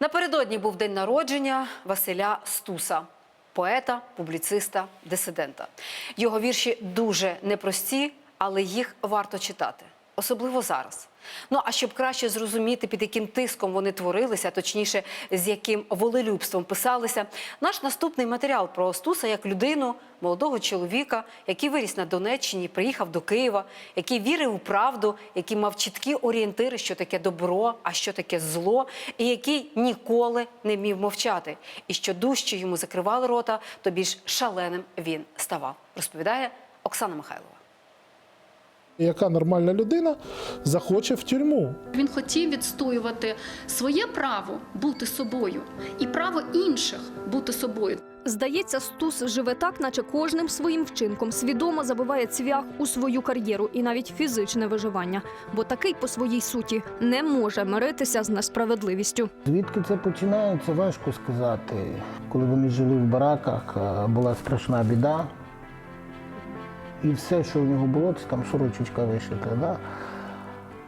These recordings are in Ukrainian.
Напередодні був день народження Василя Стуса, поета, публіциста, дисидента. Його вірші дуже непрості, але їх варто читати, особливо зараз. Ну а щоб краще зрозуміти, під яким тиском вони творилися, точніше, з яким волелюбством писалися, наш наступний матеріал про Стуса як людину, молодого чоловіка, який виріс на Донеччині, приїхав до Києва, який вірив у правду, який мав чіткі орієнтири, що таке добро, а що таке зло, і який ніколи не міг мовчати. І що дужче йому закривали рота, то більш шаленим він ставав. Розповідає Оксана Михайлова. Яка нормальна людина захоче в тюрму? Він хотів відстоювати своє право бути собою і право інших бути собою. Здається, Стус живе так, наче кожним своїм вчинком свідомо забиває цвях у свою кар'єру і навіть фізичне виживання, бо такий по своїй суті не може миритися з несправедливістю. Звідки це починається, важко сказати. Коли вони жили в бараках, була страшна біда. І все, що в нього було, це там сорочечка вишита. Да?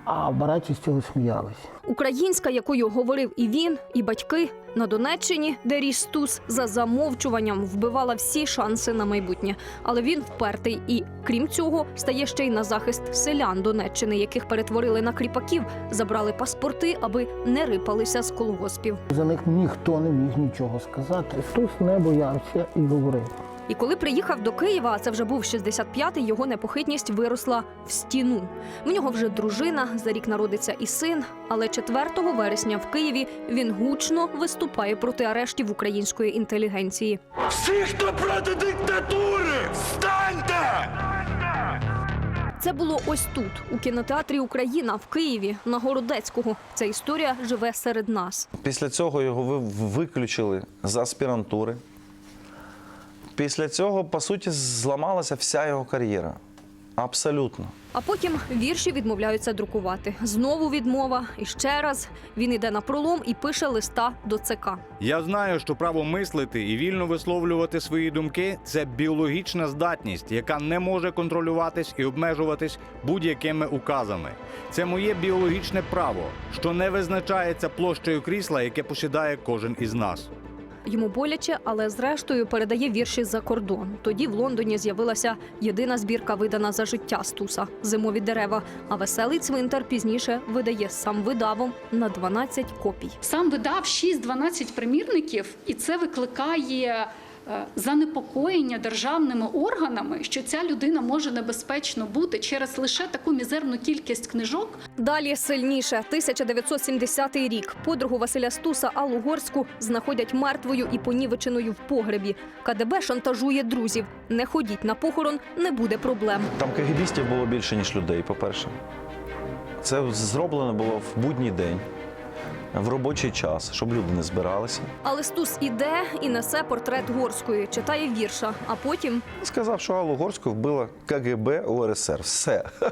А барачі з цього сміялись. Українська, якою говорив і він, і батьки на Донеччині, де ріс Стус, за замовчуванням вбивала всі шанси на майбутнє. Але він впертий і, крім цього, стає ще й на захист селян Донеччини, яких перетворили на кріпаків, забрали паспорти, аби не рипалися з колгоспів. За них ніхто не міг нічого сказати. Стус не боявся і говорив. І коли приїхав до Києва, а це вже був 65-й, його непохитність виросла в стіну. В нього вже дружина, за рік народиться і син. Але 4 вересня в Києві він гучно виступає проти арештів української інтелігенції. Всі, хто проти диктатури, встаньте! Це було ось тут, у кінотеатрі Україна в Києві на Городецького. Ця історія живе серед нас. Після цього його ви- виключили з аспірантури. Після цього, по суті, зламалася вся його кар'єра. Абсолютно. А потім вірші відмовляються друкувати. Знову відмова. І ще раз він іде на пролом і пише листа до ЦК. Я знаю, що право мислити і вільно висловлювати свої думки це біологічна здатність, яка не може контролюватись і обмежуватись будь-якими указами. Це моє біологічне право, що не визначається площею крісла, яке посідає кожен із нас. Йому боляче, але зрештою передає вірші за кордон. Тоді в Лондоні з'явилася єдина збірка, видана за життя Стуса зимові дерева. А веселий цвинтар пізніше видає сам видавом на 12 копій. Сам видав 6-12 примірників, і це викликає занепокоєння державними органами, що ця людина може небезпечно бути через лише таку мізерну кількість книжок. Далі сильніше 1970 рік. Подругу Василя Стуса Аллу Горську знаходять мертвою і понівеченою в погребі. КДБ шантажує друзів. Не ходіть на похорон, не буде проблем. Там кагібістів було більше, ніж людей, по-перше. Це зроблено було в будній день, в робочий час, щоб люди не збиралися. Але Стус іде і несе портрет Горської, читає вірша, а потім Сказав, що Аллу Горську вбила КГБ УРСР. Все.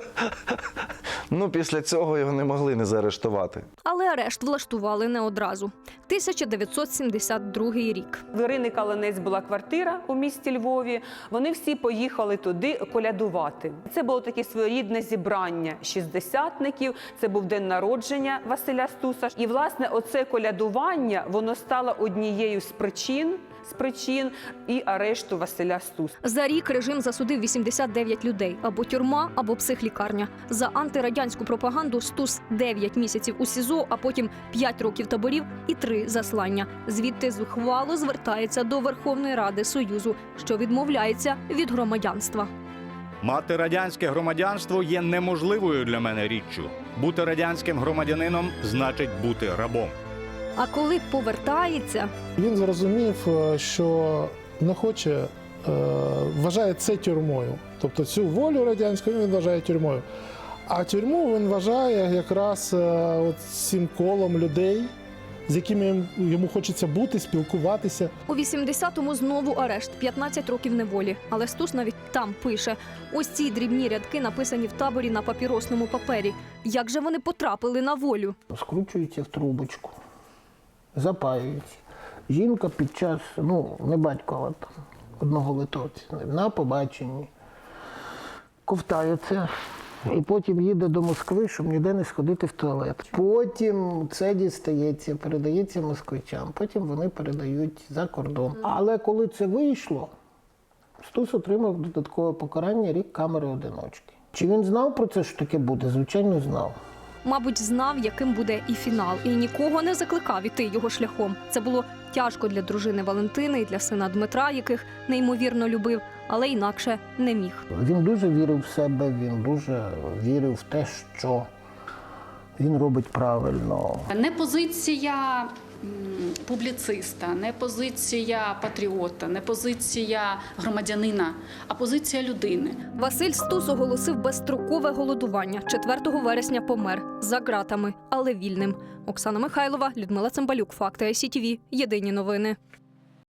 Ну, після цього його не могли не заарештувати. Але арешт влаштували не одразу. 1972 рік. В Ірини Калинець була квартира у місті Львові. Вони всі поїхали туди колядувати. Це було таке своєрідне зібрання шістдесятників. Це був день народження Василя Стуса. І власне оце колядування воно стало однією з причин. З причин і арешту Василя Стуса. За рік режим засудив 89 людей або тюрма, або психлікарня. За антирадянську пропаганду Стус 9 місяців у СІЗО, а потім 5 років таборів і 3 заслання. Звідти зухвало звертається до Верховної Ради Союзу, що відмовляється від громадянства. Мати радянське громадянство є неможливою для мене річчю. Бути радянським громадянином значить бути рабом. А коли повертається, Він зрозумів, е, що не хоче, е, вважає це тюрмою. Тобто цю волю радянську він вважає тюрмою. А тюрму він вважає якраз е, от цим колом людей, з якими йому хочеться бути, спілкуватися. у 80-му знову арешт, 15 років неволі. Але Стус навіть там пише: ось ці дрібні рядки написані в таборі на папіросному папері. Як же вони потрапили на волю? Скручується в трубочку, запаюється. Жінка під час, ну, не батько, а одного литовця, на побаченні ковтає це І потім їде до Москви, щоб ніде не сходити в туалет. Потім це дістається, передається москвичам, потім вони передають за кордон. Але коли це вийшло, Стус отримав додаткове покарання рік камери одиночки. Чи він знав про це, що таке буде? Звичайно, знав. Мабуть, знав, яким буде і фінал, і нікого не закликав іти його шляхом. Це було тяжко для дружини Валентини і для сина Дмитра, яких неймовірно любив, але інакше не міг. Він дуже вірив в себе, він дуже вірив в те, що він робить правильно. Не позиція публіциста, не позиція патріота, не позиція громадянина, а позиція людини. Василь Стус оголосив безстрокове голодування. 4 вересня помер за ґратами, але вільним. Оксана Михайлова, Людмила Цимбалюк, Факти ICTV. Єдині новини.